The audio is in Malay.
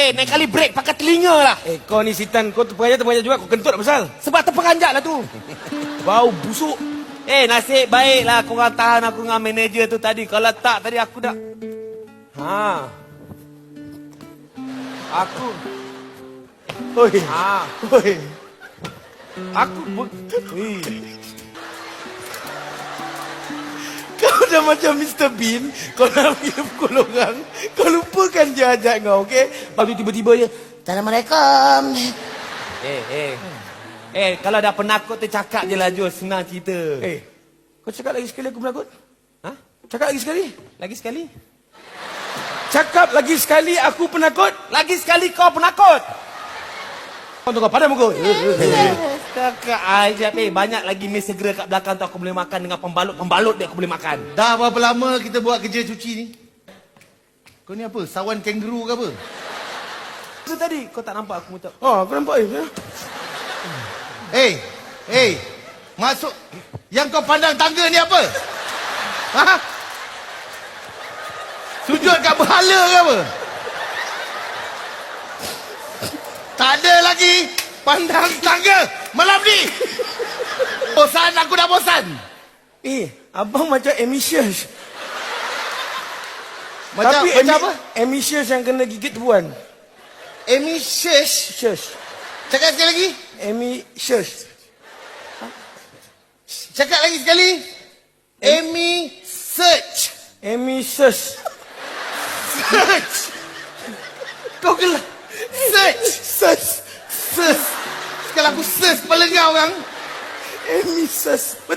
Eh, naik kali break pakai telinga lah. Eh, kau ni sitan. Kau terperanjat-terperanjat juga. Kau kentut apa pasal? Sebab terperanjat lah tu. Bau busuk. Eh, nasib baik lah korang tahan aku dengan manager tu tadi. Kalau tak, tadi aku dah... Ha. Aku. Oi. Ha. Oi. Aku... Oi. Dah macam Mr. Bean. Kau nak pergi pukul orang. Kau lupakan je ajak kau, okey? Lepas tu tiba-tiba je. Assalamualaikum. Eh, eh. Eh, kalau dah penakut tu cakap je lah, Jul. Senang cerita. Eh, kau cakap lagi sekali aku menakut? Ha? Cakap lagi sekali. Lagi sekali? Cakap lagi sekali aku penakut. Lagi sekali kau penakut. Kau tunggu pada muka. Kakak aja, eh. Banyak lagi mie segera kat belakang tu aku boleh makan dengan pembalut-pembalut dia aku boleh makan. Dah berapa lama kita buat kerja cuci ni? Kau ni apa? Sawan kangaroo ke apa? Tu tadi kau tak nampak aku minta. Oh, aku nampak eh. Hei, hei, masuk. Yang kau pandang tangga ni apa? Ha? Sujud kat berhala ke apa? Tak ada lagi pandang tangga malam ni. Bosan, aku dah bosan. Eh, abang macam ambitious. Macam, Tapi macam apa? Ambitious yang kena gigit tuan. Shesh. Shush. Cakap sekali lagi. Amy Shush. Cakap lagi sekali. Amy Search. Amy Shush. Search. Kau gelap. Search. Kalau aku search kepala kau